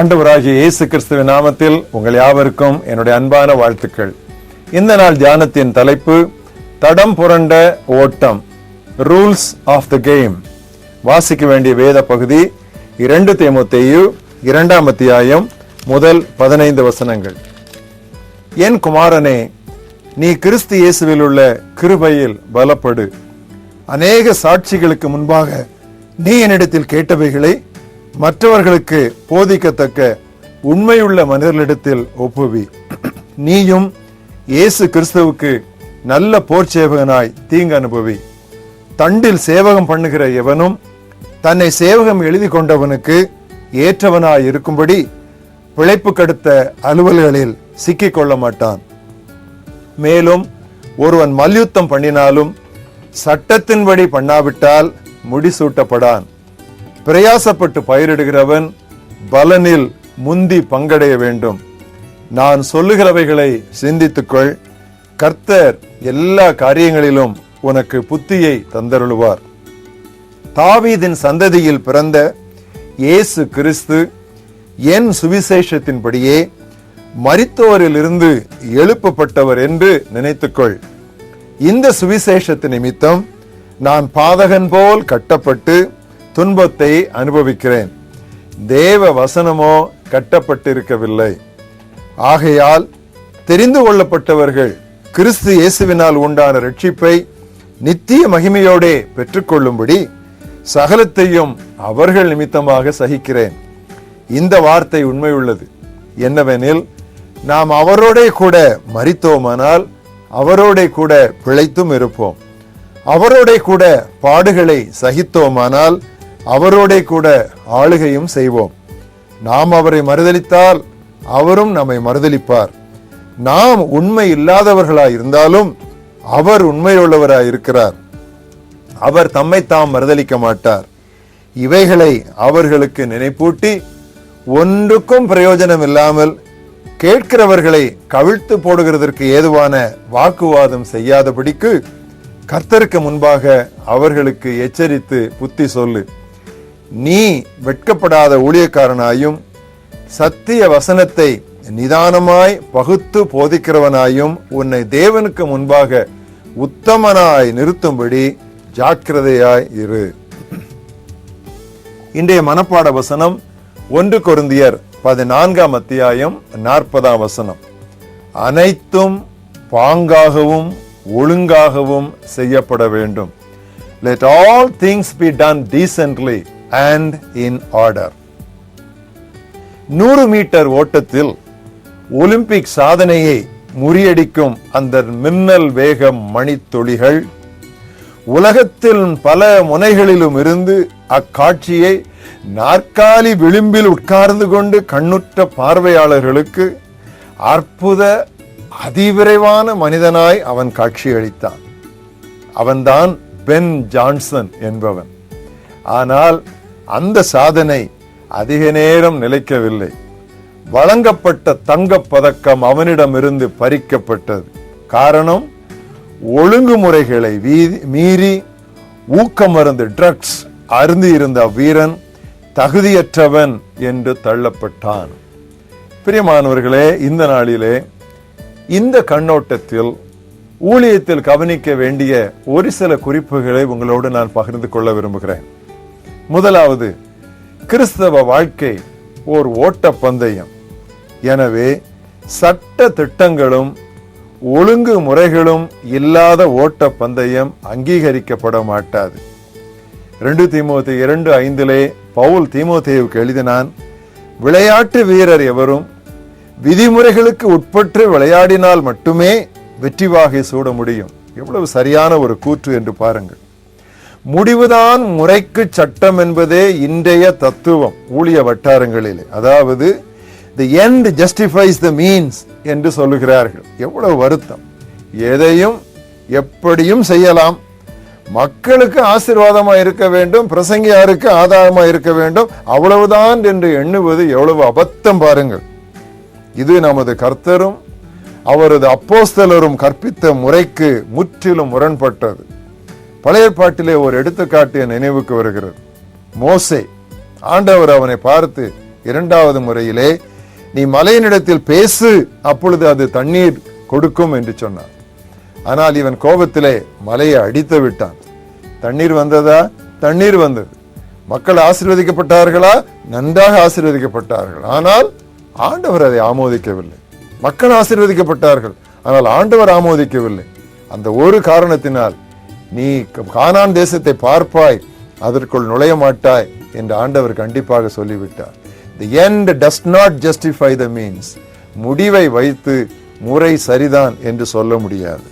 ஆண்டவராகிய இயேசு கிறிஸ்துவின் நாமத்தில் உங்கள் யாவருக்கும் என்னுடைய அன்பான வாழ்த்துக்கள். இந்த நாள் தியானத்தின் தலைப்பு தடம் புரண்ட ஓட்டம் ரூல்ஸ் ஆஃப் த கேம் வாசிக்க வேண்டிய வேத பகுதி இரண்டு தேமுத்தையு இரண்டாம் அத்தியாயம் முதல் பதினைந்து வசனங்கள். என் குமாரனே நீ கிறிஸ்து இயேசுவில் உள்ள கிருபையில் பலப்படு. அநேக சாட்சிகளுக்கு முன்பாக நீ என்னிடத்தில் கேட்டவைகளை மற்றவர்களுக்கு போதிக்கத்தக்க உண்மையுள்ள மனிதர்களிடத்தில் ஒப்புவி. நீயும் இயேசு கிறிஸ்துவுக்கு நல்ல போர் சேவகனாய் தீங்கு அனுபவி. தண்டில் சேவகம் பண்ணுகிற எவனும் தன்னை சேவகம் எழுதி கொண்டவனுக்கு ஏற்றவனாய் இருக்கும்படி பிழைப்பு கடுத்த அலுவல்களில் சிக்கிக் கொள்ள மாட்டான். மேலும் ஒருவன் மல்யுத்தம் பண்ணினாலும் சட்டத்தின்படி பண்ணாவிட்டால் முடிசூட்டப்படான். பிரயாசப்பட்டு பயிரிடுகிறவன் பலனில் முந்தி பங்கடைய வேண்டும். நான் சொல்லுகிறவைகளை சிந்தித்துக்கொள். கர்த்தர் எல்லா காரியங்களிலும் உனக்கு புத்தியை தந்தருளுவார். தாவீதின் சந்ததியில் பிறந்த இயேசு கிறிஸ்து என் சுவிசேஷத்தின்படியே மரித்தோரிலிருந்து எழுப்பப்பட்டவர் என்று நினைத்துக்கொள். இந்த சுவிசேஷத்து நிமித்தம் நான் பாதகன் போல் கட்டப்பட்டு துன்பத்தை அனுபவிக்கிறேன். தேவ வசனமோ கட்டப்பட்டிருக்கவில்லை. ஆகையால் தெரிந்து கொள்ளப்பட்டவர்கள் கிறிஸ்து இயேசுவினால் உண்டான ரட்சிப்பை நித்திய மகிமையோடே பெற்றுக்கொள்ளும்படி சகலத்தையும் அவர்கள் நிமித்தமாக சகிக்கிறேன். இந்த வார்த்தை உண்மையுள்ளது. என்னவெனில் நாம் அவரோடே கூட மறித்தோமானால் அவரோடே கூட பிழைத்தும் இருப்போம். அவரோடே கூட பாடுகளை சகித்தோமானால் அவரோடே கூட ஆளுகையும் செய்வோம். நாம் அவரை மறுதளித்தால் அவரும் நம்மை மறுதளிப்பார் நாம் உண்மை இல்லாதவர்களாய் இருந்தாலும் அவர் உண்மையுள்ளவராய் இருக்கிறார். அவர் தம்மை தாம் மறுதலிக்க மாட்டார். இவைகளை அவர்களுக்கு நினைப்பூட்டி ஒன்றுக்கும் பிரயோஜனம் இல்லாமல் கேட்கிறவர்களை கவிழ்த்து போடுகிறதற்கு ஏதுவான வாக்குவாதம் செய்யாதபடிக்கு கர்த்தருக்கு முன்பாக அவர்களுக்கு எச்சரித்து புத்தி சொல்லு. நீ வெட்கப்படாத ஊழியக்காரனாயும் சத்திய வசனத்தை நிதானமாய் பகுத்து போதிக்கிறவனாயும் உன்னை தேவனுக்கு முன்பாக உத்தமனாய் நிறுத்தும்படி ஜாக்கிரதையாய் இரு. இன்றைய மனப்பாட வசனம் ஒன்று கொருந்தியர் பதினான்காம் அத்தியாயம் நாற்பதாம் வசனம். அனைத்தும் பாங்காகவும் ஒழுங்காகவும் செய்யப்பட வேண்டும். Let all things be done decently and in order நூறு மீட்டர் ஓட்டத்தில் ஒலிம்பிக் சாதனையை முறியடிக்கும் அந்த மின்னல் வேக மணித்துளிகள் உலகத்தில் பல முனைகளிலும் இருந்து அக்காட்சியை நாற்காலி விளிம்பில் உட்கார்ந்து கொண்டு கண்ணுற்ற பார்வையாளர்களுக்கு அற்புத அதிவிரைவான மனிதனாய் அவன் காட்சியளித்தான். அவன்தான் பென் ஜான்சன் என்பவன். ஆனால் அந்த சாதனை அதிக நேரம் நிலைக்கவில்லை. வழங்கப்பட்ட தங்க பதக்கம் அவனிடமிருந்து பறிக்கப்பட்டது. காரணம் ஒழுங்குமுறைகளை மீறி மீறி ஊக்கமருந்து ட்ரக்ஸ் அருந்தியிருந்த வீரன் தகுதியற்றவன் என்று தள்ளப்பட்டான். பிரியமானவர்களே இந்த நாளிலே இந்த கண்ணோட்டத்தில் ஊழியத்தில் கவனிக்க வேண்டிய ஒரு சில குறிப்புகளை உங்களோடு நான் பகிர்ந்து கொள்ள விரும்புகிறேன். முதலாவது கிறிஸ்தவ வாழ்க்கை ஓர் ஓட்ட பந்தயம் எனவே சட்ட திட்டங்களும் ஒழுங்கு முறைகளும் இல்லாத ஓட்ட பந்தயம் அங்கீகரிக்கப்பட மாட்டாது. ரெண்டு தீமோத்தி இரண்டு ஐந்திலே பவுல் தீமோத்தேவுக்கு எழுதினான் விளையாட்டு வீரர் எவரும் விதிமுறைகளுக்கு உட்பட்டு விளையாடினால் மட்டுமே வெற்றி வாகை சூட முடியும். எவ்வளவு சரியான ஒரு கூற்று என்று பாருங்கள். முடிவுதான் முறைக்கு சட்டம் என்பதே இன்றைய தத்துவம் ஊழிய வட்டாரங்களிலே. அதாவது the end justifies the means என்று சொல்லுகிறார்கள். எவ்வளவு வருத்தம். எதையும் எப்படியும் செய்யலாம். மக்களுக்கு ஆசீர்வாதமாக இருக்க வேண்டும். பிரசங்கியாருக்கு ஆதாரமாக இருக்க வேண்டும். அவ்வளவுதான் என்று எண்ணுவது எவ்வளவு அபத்தம் பாருங்கள். இது நமது கர்த்தரும் அவரது அப்போஸ்தலரும் கற்பித்த முறைக்கு முற்றிலும் முரண்பட்டது. பழைய பாட்டிலே ஒரு எடுத்துக்காட்டு என் நினைவுக்கு வருகிறது. மோசே ஆண்டவர் அவனை பார்த்து இரண்டாவது முறையிலே நீ மலையினிடத்தில் பேசு அப்பொழுது அது தண்ணீர் கொடுக்கும் என்று சொன்னார். ஆனால் இவன் கோபத்திலே மலையை அடித்து விட்டான். தண்ணீர் வந்ததா? தண்ணீர் வந்தது. மக்கள் ஆசீர்வதிக்கப்பட்டார்களா? நன்றாக ஆசீர்வதிக்கப்பட்டார்கள். ஆனால் ஆண்டவர் அதை ஆமோதிக்கவில்லை. மக்கள் ஆசீர்வதிக்கப்பட்டார்கள். ஆனால் ஆண்டவர் ஆமோதிக்கவில்லை. அந்த ஒரு காரணத்தினால் நீ கானான் தேசத்தை பார்ப்பாய் அதற்குள் நுழைய மாட்டாய் என்று ஆண்டவர் கண்டிப்பாக சொல்லிவிட்டார். The end does not justify the means முடிவை வைத்து முறை சரிதான் என்று சொல்ல முடியாது.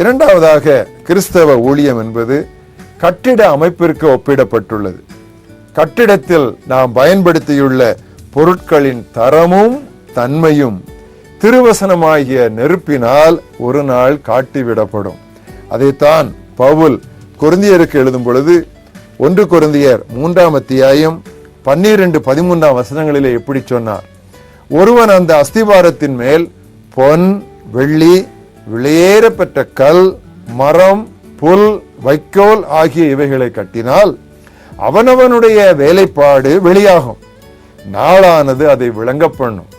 இரண்டாவதாக கிறிஸ்தவ ஊழியம் என்பது கட்டிட அமைப்பிற்கு ஒப்பிடப்பட்டுள்ளது. கட்டிடத்தில் நாம் பயன்படுத்தியுள்ள பொருட்களின் தரமும் தன்மையும் திருவசனமாகிய நெருப்பினால் ஒரு நாள் காட்டிவிடப்படும். அதைத்தான் பவுல் கொருந்தியருக்கு எழுதும் பொழுது ஒன்று கொருந்தியர் மூன்றாம் அத்தியாயம் பன்னிரண்டு பதிமூன்றாம் வசனங்களிலே எப்படி சொன்னார்? ஒருவன் அந்த அஸ்திவாரத்தின் மேல் பொன் வெள்ளி விளையேறப்பெற்ற கல் மரம் புல் வைக்கோல் ஆகிய இவைகளை கட்டினால் அவனவனுடைய வேலைப்பாடு வெளியாகும். நாளானது அதை விளங்க பண்ணும்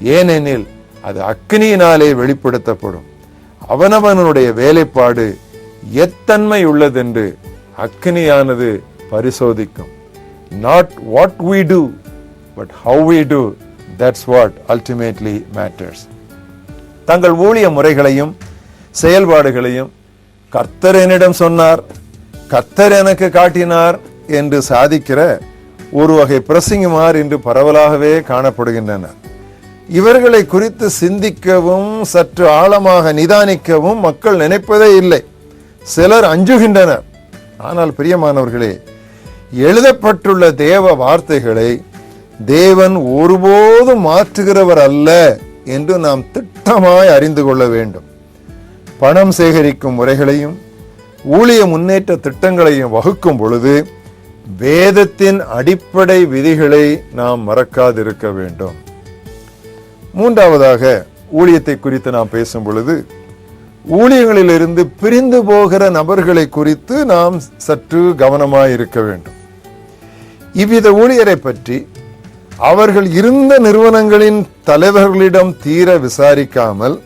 ஏனெனில் அது அக்னியினாலே வெளிப்படுத்தப்படும். அவனவனுடைய வேலைப்பாடு எத்தன்மை உள்ளதென்று அக்னியானது பரிசோதிக்கும். Not what we do but how we do that's what ultimately matters தங்கள் ஊழிய முறைகளையும் செயல்பாடுகளையும் கர்த்தர் என்னிடம் சொன்னார் கர்த்தர் எனக்கு காட்டினார் என்று சாதிக்கிற ஒரு வகை பிரசிங்குமார் இன்று பரவலாகவே காணப்படுகின்றனர். இவர்களை குறித்து சிந்திக்கவும் சற்று ஆழமாக நிதானிக்கவும் மக்கள் நினைப்பதே இல்லை. சிலர் அஞ்சுகின்றனர். ஆனால் பிரியமானவர்களே எழுதப்பட்டுள்ள தேவ வார்த்தைகளை தேவன் ஒருபோதும் மாற்றுகிறவர் அல்ல என்று நாம் திட்டமாய் அறிந்து கொள்ள வேண்டும். பணம் சேகரிக்கும் முறைகளையும் ஊழிய முன்னேற்ற திட்டங்களையும் வகுக்கும் பொழுது வேதத்தின் அடிப்படை விதிகளை நாம் மறக்காதிருக்க வேண்டும். மூன்றாவதாக ஊழியத்தை குறித்து நாம் பேசும் பொழுது ஊழியங்களிலிருந்து பிரிந்து போகிற நபர்களை குறித்து நாம் சற்று கவனமாக இருக்க வேண்டும். இவ்வித ஊழியரை பற்றி அவர்கள் இருந்த நிறுவனங்களின் தலைவர்களிடம் தீர விசாரிக்காமல்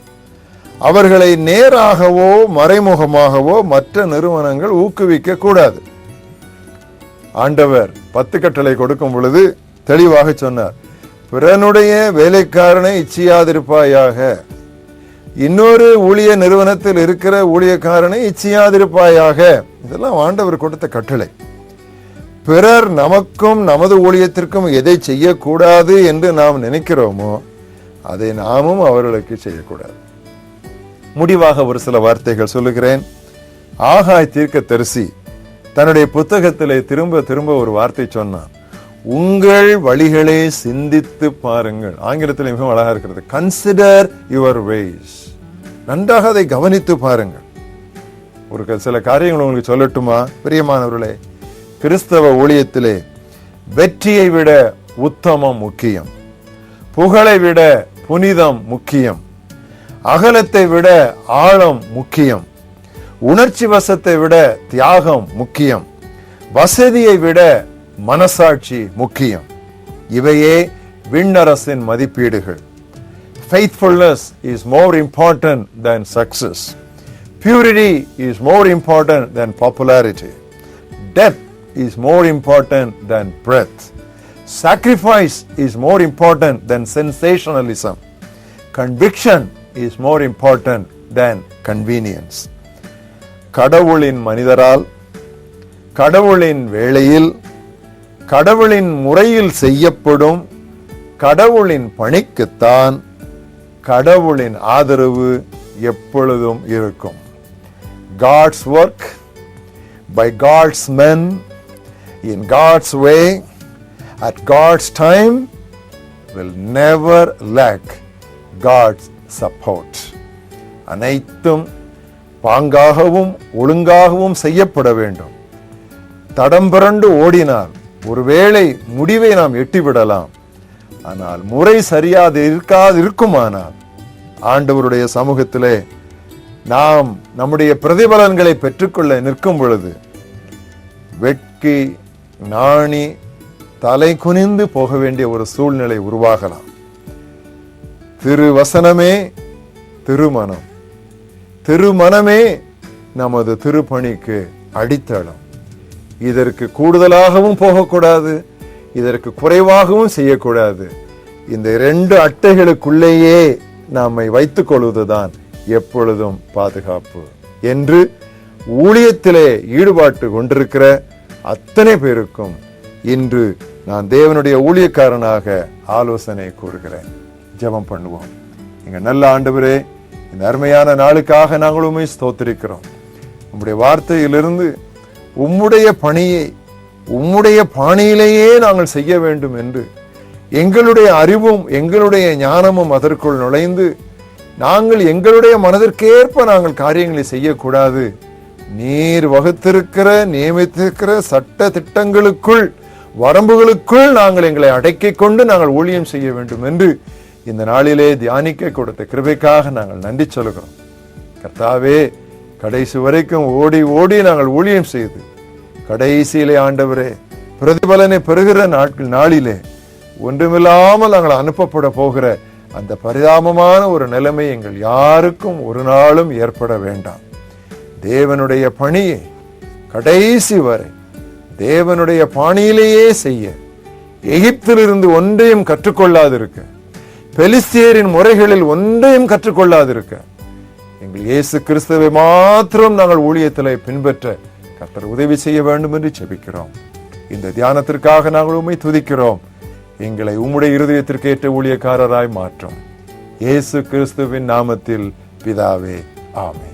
அவர்களை நேராகவோ மறைமுகமாகவோ மற்ற நிறுவனங்கள் ஊக்குவிக்க கூடாது. ஆண்டவர் பத்து கட்டளை கொடுக்கும் பொழுது தெளிவாக சொன்னார். பிறனுடைய வேலைக்காரனை இச்சியாதிருப்பாயாக. இன்னொரு ஊழிய நிறுவனத்தில் இருக்கிற ஊழியக்காரனை இச்சியாதிருப்பாயாக. இதெல்லாம் ஆண்டவர் கொடுத்த கட்டளை. பிறர் நமக்கும் நமது ஊழியத்திற்கும் எதை செய்யக்கூடாது என்று நாம் நினைக்கிறோமோ அதை நாமும் அவர்களுக்கு செய்யக்கூடாது. முடிவாக ஒரு சில வார்த்தைகள் சொல்லுகிறேன். ஆகாய் தீர்க்க தரிசி தன்னுடைய புத்தகத்திலே திரும்ப திரும்ப ஒரு வார்த்தை சொன்னான். உங்கள் வழிகளை சிந்தித்து பாருங்கள். ஆங்கிலத்தில் மிகவும் அழகாக இருக்கிறது. கன்சிடர் யுவர் வேஸ் நன்றாக அதை கவனித்து பாருங்கள். ஒரு க- சில காரியங்கள் உங்களுக்கு சொல்லட்டுமா? பிரியமானவர்களே கிறிஸ்தவ ஊழியத்திலே வெற்றியை விட உத்தமம் முக்கியம். புகழை விட புனிதம் முக்கியம். அகலத்தை விட ஆழம் முக்கியம். உணர்ச்சி வசத்தை விட தியாகம் முக்கியம். வசதியை விட மனசாட்சி முக்கியம் இவையே விண்ணரசின் மதிப்பீடுகள் faithfulness is more important than success purity is more important than popularity depth is more important than breadth sacrifice is more important than sensationalism conviction is more important than convenience கடவுளின் மனிதரால் கடவுளின் வேளையில் கடவுளின் முறையில் செய்யப்படும் கடவுளின் பணிக்குத்தான் கடவுளின் ஆதரவு எப்பொழுதும் இருக்கும். God's work by God's men in God's way at God's time will never lack God's support அனைத்தும் பாங்காகவும் ஒழுங்காகவும் செய்யப்பட வேண்டும். தடம்பிரண்டு ஓடினால் ஒருவேளை முடிவை நாம் எட்டிவிடலாம். ஆனால் முறை சரியாது இருக்காது இருக்குமானால் ஆண்டவருடைய சமூகத்திலே நாம் நம்முடைய பிரதிபலன்களை பெற்றுக்கொள்ள நிற்கும் பொழுது வெட்கி நாணி தலை குனிந்து போக வேண்டிய ஒரு சூழ்நிலை உருவாகலாம். திருவசனமே திருமணம். திருமணமே நமது திருப்பணிக்கு அடித்தளம். இதற்கு கூடுதலாகவும் போகக்கூடாது இதற்கு குறைவாகவும் செய்யக்கூடாது. இந்த இரண்டு அட்டைகளுக்குள்ளேயே நம்மை வைத்துக் கொள்வதுதான் எப்பொழுதும் பாதுகாப்பு என்று ஊழியத்திலே ஈடுபாட்டு கொண்டிருக்கிற அத்தனை பேருக்கும் இன்று நான் தேவனுடைய ஊழியக்காரனாக ஆலோசனை கூறுகிறேன். ஜெபம் பண்ணுவோம். எங்கள் நல்ல ஆண்டவரே இந்த அருமையான நாளுக்காக நாங்கள் உண்மை ஸ்தோத்திரிக்கிறோம். வார்த்தையிலிருந்து உம்முடைய பணியை உம்முடைய பாணியிலேயே நாங்கள் செய்ய வேண்டும் என்று எங்களுடைய அறிவும் எங்களுடைய ஞானமும் அதற்குள் நுழைந்து நாங்கள் எங்களுடைய மனதிற்கேற்ப நாங்கள் காரியங்களை செய்யக்கூடாது. நீர் வகுத்திருக்கிற நியமித்திருக்கிற சட்ட திட்டங்களுக்குள் வரம்புகளுக்குள் நாங்கள் எங்களை அடக்கிக் கொண்டு நாங்கள் ஊழியம் செய்ய வேண்டும் என்று இந்த நாளிலே தியானிக்க கொடுத்த கிருபைக்காக நாங்கள் நன்றி சொல்கிறோம் கர்த்தாவே கடைசி வரைக்கும் ஓடி ஓடி நாங்கள் ஊழியம் செய்து கடைசியிலே ஆண்டவரே பிரதிபலனை பெறுகிற நாட்கள் நாளிலே ஒன்றுமில்லாமல் நாங்கள் அனுப்பப்பட போகிற அந்த பரிதாபமான ஒரு நிலைமை எங்கள் யாருக்கும் ஒரு நாளும் ஏற்பட வேண்டாம். தேவனுடைய பணியை கடைசி வரை தேவனுடைய பாணியிலேயே செய்ய எகிப்திலிருந்து ஒன்றையும் கற்றுக்கொள்ளாதிருக்க பெலிஸ்தியரின் முறைகளில் ஒன்றையும் கற்றுக்கொள்ளாதிருக்க எங்கள் இயேசு கிறிஸ்துவை மாத்திரம் நாங்கள் ஊழியத்தில் பின்பற்ற கர்த்தர் உதவி செய்ய வேண்டும் என்று செபிக்கிறோம் இந்த தியானத்திற்காக நாங்கள் உண்மை துதிக்கிறோம். எங்களை உம்முடைய இருதயத்திற்கு ஏற்ற ஊழியக்காரராய் மாற்றும். இயேசு கிறிஸ்துவின் நாமத்தில் பிதாவே ஆமே